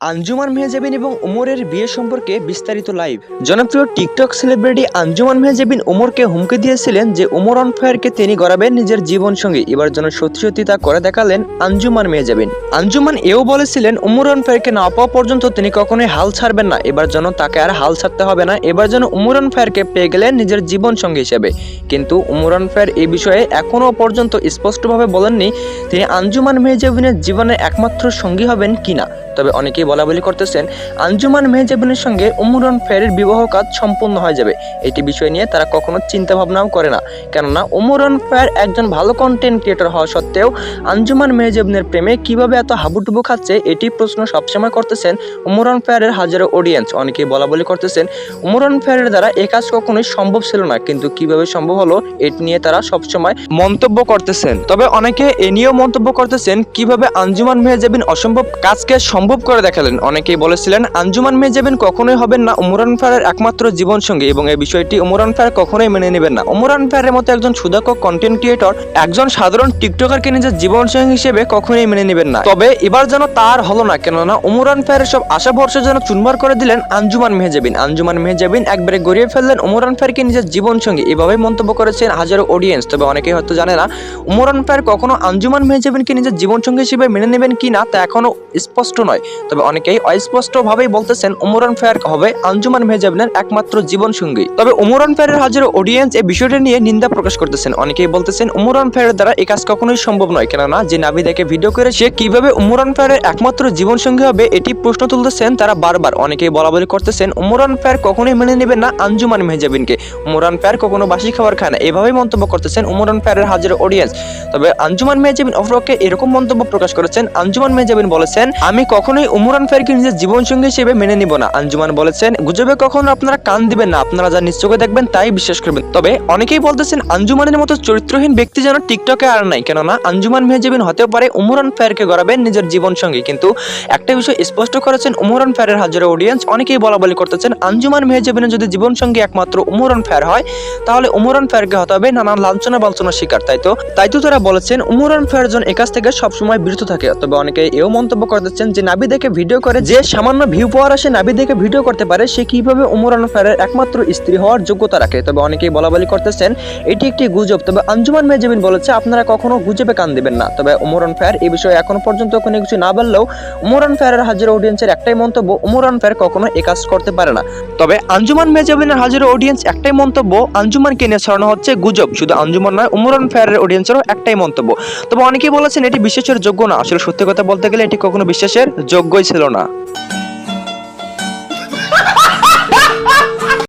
আঞ্জুমান মেহজাবিন এবং ওমরের বিয়ে সম্পর্কে বিস্তারিত লাইভ। জনপ্রিয় টিকটক সেলিব্রিটি আঞ্জুমান মেহজাবিন ওমরকে হুমকি দিয়েছিলেন যে ওমর অন ফায়ারকে তিনি গড়াবেন নিজের জীবন সঙ্গী এবার যেন সত্যি সত্যি তা করে দেখালেন আঞ্জুমান মেহজাবিন আঞ্জুমান এও বলেছিলেন ওমর অন ফায়ারকে না পাওয়া পর্যন্ত তিনি কখনোই হাল ছাড়বেন না। এবার যেন তাকে আর হাল ছাড়তে হবে না। এবার যেন ওমর অন ফায়ারকে পেয়ে গেলেন নিজের জীবন সঙ্গী হিসেবে। কিন্তু ওমর অন ফায়ার এই বিষয়ে এখনও পর্যন্ত স্পষ্টভাবে বলেননি তিনি আঞ্জুমান মেহজাবিনের জীবনে একমাত্র সঙ্গী হবেন কিনা। তবে অনেকেই বলা বলি করতেছেন, আঞ্জুমান মেহজাবিনের সঙ্গে উমরন ফেরের বিবাহ কাজ সম্পূর্ণ হয়ে যাবে। এটি বিষয় নিয়ে তারা কখনো চিন্তা ভাবনাও করে না। কেননা উমরন ফেয়ার একজন ভালো কন্টেন্ট ক্রিয়েটর হওয়া সত্ত্বেও আঞ্জুমান মেহজাবিনের প্রেমে কীভাবে এত হাবুডুবু খাচ্ছে, এটি প্রশ্ন সবসময় করতেছেন উমরন ফেয়ারের হাজারো অডিয়েন্স অনেকেই বলা বলি করতেছেন, উমরন ফেয়ারের দ্বারা এ কাজ কখনোই সম্ভব ছিল না, কিন্তু কীভাবে সম্ভব হলো এটি নিয়ে তারা সবসময় মন্তব্য করতেছেন। তবে অনেকে এ নিয়েও মন্তব্য করতেছেন, কীভাবে আঞ্জুমান মেহজাবিন অসম্ভব কাজকে সম্ভব করে দেখালেন। অনেকেই বলেছিলেন, আঞ্জুমান মেহজাবিন কখনোই হবেন না, উমরান ফায়ারের একমাত্র জীবন সঙ্গী এবং এই বিষয়টি উমরান ফায়ার কখনোই মেনে নেবেন না। উমরান ফায়ারের মতো একজন সুদক্ষ কন্টেন্ট ক্রিয়েটর একজন সাধারণ টিকটকারকে নিজের জীবন সঙ্গী হিসেবে কখনোই মেনে নেবেন না। তবে এবার যেন তার হলো না, কেননা উমরান ফায়ারের সব আশা ভরসা যেন চুনবার করে দিলেন আঞ্জুমান মেহজাবিন। আঞ্জুমান মেহজাবিন একবারে গড়িয়ে ফেললেন উমরান ফায়ারকে নিজের জীবন সঙ্গী এভাবেই মন্তব্য করেছেন হাজারো অডিয়েন্স তবে অনেকেই হয়তো জানে না, উমরান ফায়ার কখনো আঞ্জুমান মেহজাবিনকে নিজের জীবন সঙ্গী হিসেবে মেনে নেবেন কি না তা এখনও স্পষ্ট নয়। তবে অনেকেই অস্পষ্টভাবেই বলতেছেন উমরান ফায়ার হবে আঞ্জুমান মেহজাবিনের একমাত্র জীবন সঙ্গী। তবে উমরান ফায়ারের হাজারো অডিয়েন্স এই বিষয়টি নিয়ে নিন্দা প্রকাশ করতেছেন। অনেকেই বলতেছেন উমরান ফায়ারের দ্বারা এই কাজ কখনোই সম্ভব নয়। কেননা যে নাবি দেখে ভিডিও করে সে কীভাবে উমরান ফায়ারের একমাত্র জীবন সঙ্গী হবে, এটি প্রশ্ন তুলতেছেন তারা বারবার। অনেকেই বলা বলি করতেছেন উমরান ফায়ার কখনোই মেনে নেবেন না আঞ্জুমান মেহজাবিনকে। উমরান ফায়ার কখনো বাসি খাবার খায় না। এভাবেই মন্তব্য করতেছেন উমরান ফায়ারের হাজারো অডিয়েন্স তবে আঞ্জুমান মেহজাবিন অফরকে এরকম মন্তব্য প্রকাশ করেছেন। আঞ্জুমান মেহজাবিন বলেছেন, আমি কখনোই উমরান ফায়ারকে নিজের জীবন সঙ্গী হিসেবে মেনে নিব না। আঞ্জুমান বলেছেন, গুজবে কখনো আপনারা কান দিবেন না, আপনারা যা নিশ্চয় দেখবেন তাই বিশ্বাস করবেন। তবে অনেকেই বলতেছেন, আঞ্জুমানের মতো চরিত্রহীন ব্যক্তি যেন টিকটকে আর নাই। কেননা, আঞ্জুমান মেহজাবিন হতেও পারে উমরান ফায়ারকে গড়াবেন নিজের জীবন সঙ্গী কিন্তু একটা বিষয় স্পষ্ট করেছেন, উমরান ফায়ারের হাজারো অডিয়েন্স অনেকেই বলা বলি করতেছেন, আঞ্জুমান মেহজাবিনের যদি জীবন সঙ্গী একমাত্র উমরান ফায়ার হয়, তাহলে উমরান ফায়ারকে হতে হবে নানান লাঞ্ছনা বাঞ্ছনার শিকার। তাই তো তাই তো তারা বলেছেন, উমরান ফায়ার জন একাজ থেকে সবসময় বিরত থাকে। তবে অনেকে এও মন্তব্য করতেছেন যে নাবি দেখে ভিডিও করে যে সামান্য ভিউ পাওয়ার আসে নাবি দেখে ভিডিও করতে পারে, সে কীভাবে উমরান ফায়ারের একমাত্র স্ত্রী হওয়ার যোগ্যতা রাখে? তবে অনেকেই বলা বলি করতেছেন, এটি একটি গুজব। তবে আঞ্জুমান মেহজাবিন বলেছে, আপনারা কখনো গুজবে কান দিবেন না। তবে উমরান ফায়ার এই বিষয়ে এখনও পর্যন্ত কোনো কিছু না বললেও উমরান ফায়ারের হাজার অডিয়েন্সের একটাই মন্তব্য উমরান ফায়ার কখনো এ কাজ করতে পারে না। তবে আঞ্জুমান মেহজাবিনের হাজার অডিয়েন্স একটাই মন্তব্য, আঞ্জুমানকে নিয়ে ছড়ানো হচ্ছে গুজব। শুধু আঞ্জুমান নয় উমরান ফায়ারের অডিয়েন্সেরও একটাই মন্তব্য। তবে অনেকেই বলেছেন, এটি বিশ্বাসের যোগ্য না। আসলে সত্যি কথা বলতে গেলে এটি কখনো বিশ্বাসের যোগ্যই ছিল না।